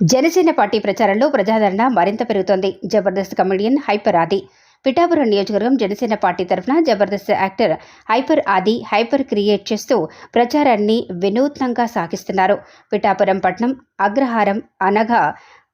Janasena party ప్రచారంలో ప్రజాదరణ మరింత పెరుగుతోంది. జబర్దస్త్ కమెడియన్ హైపర్ ఆది. పిఠాపురం నియోజకవర్గం జనసేన పార్టీ తరఫున Jabardasth actor hyper Aadi hyper create చేస్తూ ప్రచారాన్ని వినూత్నంగా సాగిస్తున్నారు. పిఠాపురం పట్నం అగ్రహారం అనగా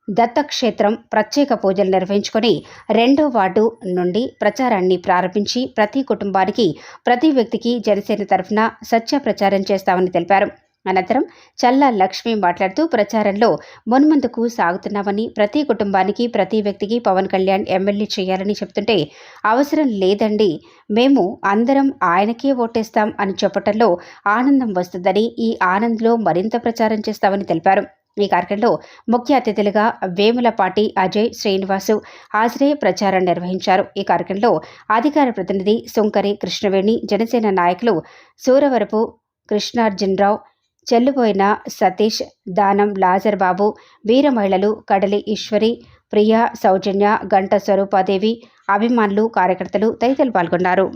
దత్తక్షేత్రం ప్రత్యేక పూజలు నిర్వహించుకొని రెండో వార్డు నుండి ప్రచారాన్ని ప్రారంభించి ప్రతి కుటుంబానికి ప్రతి వ్యక్తికి జనసేన తరఫున సత్య ప్రచారం చేస్తామని తెలిపారు. అనంతరం చల్లా లక్ష్మి మాట్లాడుతూ ప్రచారంలో మున్ముందుకు సాగుతున్నామని ప్రతి కుటుంబానికి ప్రతి వ్యక్తికి పవన్ కళ్యాణ్ ఎమ్మెల్యే చేయాలని చెప్తుంటే అవసరం లేదండి. మేము అందరం ఆయనకే ఓటేస్తాం అని చెప్పటంలో ఆనందం వస్తుందని ఈ ఆనంద్లో మరింత ప్రచారం చేస్తామని తెలిపారు. ఈ కార్యక్రమంలో ముఖ్య అతిథులుగా వేములపాటి అజయ్ శ్రీనివాసు ఆశ్రయ ప్రచారం నిర్వహించారు. ఈ కార్యక్రమంలో అధికార ప్రతినిధి సుంకరి కృష్ణవేణి జనసేన నాయకులు సూరవరపు కృష్ణార్జునరావు చెల్లుపోయిన సతీష్ దానం లాజర్ బాబు వీర మహిళలు కడలి ఈశ్వరి ప్రియ సౌజన్య గంట స్వరూపాదేవి అభిమానులు కార్యకర్తలు తదితరులు పాల్గొన్నారు.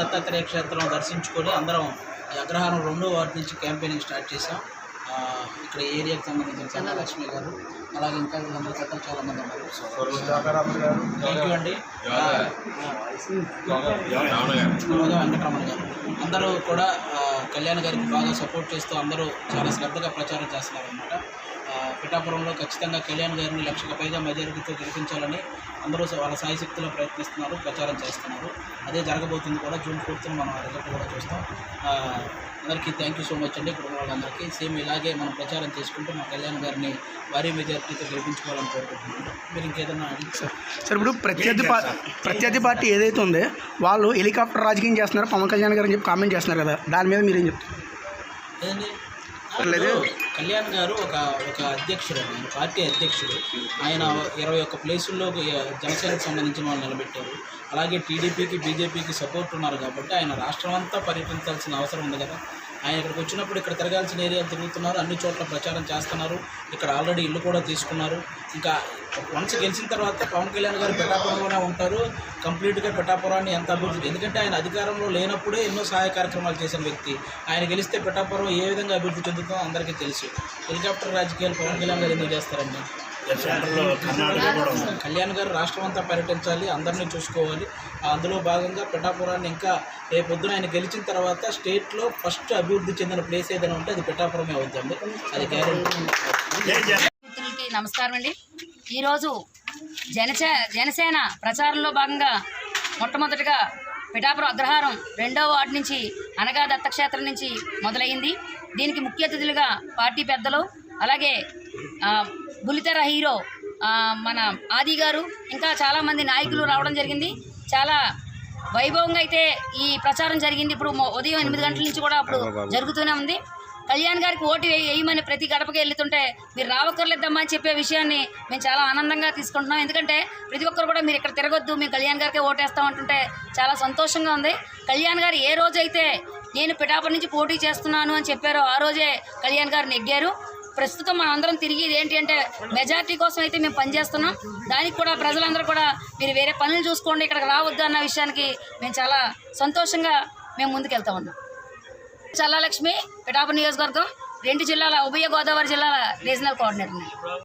దత్తాత్రేయ క్షేత్రం దర్శించుకొని అందరం అగ్రహారం రెండో వార్డు నుంచి క్యాంపెయినింగ్ స్టార్ట్ చేసాం ఇక్కడ ఏరియాకి సంబంధించిన చంద్ర లక్ష్మి గారు అలాగే ఇంకా కొత్త చాలా మంది ఉన్నారు. థ్యాంక్ యూ అండి. వెంకటరమణ గారు. అందరూ కూడా కళ్యాణ్ గారికి బాగా సపోర్ట్ చేస్తూ అందరూ చాలా శ్రద్ధగా ప్రచారం చేస్తున్నారు అనమాట పిఠాపురంలో ఖచ్చితంగా కళ్యాణ్ గారిని లక్షకు పైగా మెజారిటీతో గెలిపించాలని అందరూ వాళ్ళ సాయశక్తిలో ప్రయత్నిస్తున్నారు ప్రచారం చేస్తున్నారు. అదే జరగబోతుంది కూడా జూన్ ఫోర్త్న మనం ఆ రిజల్ట్ కూడా చూస్తాం. అందరికీ థ్యాంక్ యూ సో మచ్ అండి ఇక్కడ ఉన్న వాళ్ళందరికీ. సేమ్ ఇలాగే మనం ప్రచారం చేసుకుంటూ మా కళ్యాణ్ గారిని భారీ మెజారిటీతో గెలిపించుకోవాలని కోరుకుంటున్నాను మీరు ఇంకేదన్నా సార్ సార్ ఇప్పుడు ప్రత్యర్థి పా ప్రత్యర్థి పార్టీ ఏదైతే ఉందో వాళ్ళు హెలికాప్టర్ రాజకీయం చేస్తున్నారు పవన్ కళ్యాణ్ గారు అని చెప్పి కామెంట్ చేస్తున్నారు కదా. దాని మీద మీరేం చెప్తారు? లేదు. కళ్యాణ్ గారు ఒక ఒక అధ్యక్షుడు ఆయన పార్టీ అధ్యక్షుడు. ఆయన ఇరవై ఒక్క ప్లేసుల్లో జనసేనకు సంబంధించిన వాళ్ళు నిలబెట్టారు. అలాగే టీడీపీకి బీజేపీకి సపోర్ట్ ఉన్నారు కాబట్టి ఆయన రాష్ట్రం అంతా పర్యటించాల్సిన అవసరం ఉంది కదా. ఆయన ఇక్కడికి వచ్చినప్పుడు ఇక్కడ తిరగాల్సిన ఏరియాలు తిరుగుతున్నారు అన్ని చోట్ల ప్రచారం చేస్తున్నారు. ఇక్కడ ఆల్రెడీ ఇల్లు కూడా తీసుకున్నారు. ఇంకా వన్స్ గెలిచిన తర్వాత పవన్ కళ్యాణ్ గారు పిఠాపురంలోనే ఉంటారు. కంప్లీట్గా పిఠాపురాన్ని ఎంత అభివృద్ధి ఎందుకంటే ఆయన అధికారంలో లేనప్పుడే ఎన్నో సహాయ కార్యక్రమాలు చేసిన వ్యక్తి. ఆయన గెలిస్తే పిఠాపురం ఏ విధంగా అభివృద్ధి చెందుతుందో అందరికీ తెలుసు. హెలికాప్టర్ రాజకీయాలు పవన్ కళ్యాణ్ గారు ఎందుకు కళ్యాణ్ గారు రాష్ట్రం అంతా పర్యటించాలి అందరినీ చూసుకోవాలి. అందులో భాగంగా పిఠాపురాన్ని ఇంకా రేపొద్దున ఆయన గెలిచిన తర్వాత స్టేట్లో ఫస్ట్ అభివృద్ధి చెందిన ప్లేస్ ఏదైనా ఉంటే అది పిఠాపురమే అవుతుంది అది గ్యారెంటీ నమస్కారం అండి. ఈరోజు జనసే జనసేన ప్రచారంలో భాగంగా మొట్టమొదటిగా పిఠాపురం అగ్రహారం రెండవ వార్డు నుంచి అనగా దత్తక్షేత్రం నుంచి మొదలైంది. దీనికి ముఖ్య అతిథులుగా పార్టీ పెద్దలు అలాగే బుల్లితెర హీరో మన ఆది గారు ఇంకా చాలామంది నాయకులు రావడం జరిగింది. చాలా వైభవంగా అయితే ఈ ప్రచారం జరిగింది. ఇప్పుడు ఉదయం ఎనిమిది గంటల నుంచి కూడా అప్పుడు జరుగుతూనే ఉంది. కళ్యాణ్ గారికి ఓటు వేయ- వేయమని ప్రతి గడపకి వెళ్తుంటే మీరు రావక్కర్లేదమ్మా అని చెప్పే విషయాన్ని మేము చాలా ఆనందంగా తీసుకుంటున్నాం. ఎందుకంటే ప్రతి ఒక్కరు కూడా మీరు ఇక్కడ తిరగొద్దు మేము కళ్యాణ్ గారికి ఓటేస్తాం అంటుంటే చాలా సంతోషంగా ఉంది. కళ్యాణ్ గారు ఏ రోజైతే నేను పిఠాపురం నుంచి పోటీ చేస్తున్నాను అని చెప్పారో ఆ రోజే కళ్యాణ్ గారు నెగ్గారు. ప్రస్తుతం మనం అందరం తిరిగి ఏంటి అంటే మెజారిటీ కోసం అయితే మేము పనిచేస్తున్నాం. దానికి కూడా ప్రజలందరూ కూడా మీరు వేరే పనులు చూసుకోండి ఇక్కడికి రావద్దు అన్న విషయానికి మేము చాలా సంతోషంగా మేము ముందుకెళ్తా ఉన్నాం. చల్లాలక్ష్మి పిఠాపురం నియోజకవర్గం రెండు జిల్లాల ఉభయ గోదావరి జిల్లాల రీజనల్ కోఆర్డినేటర్.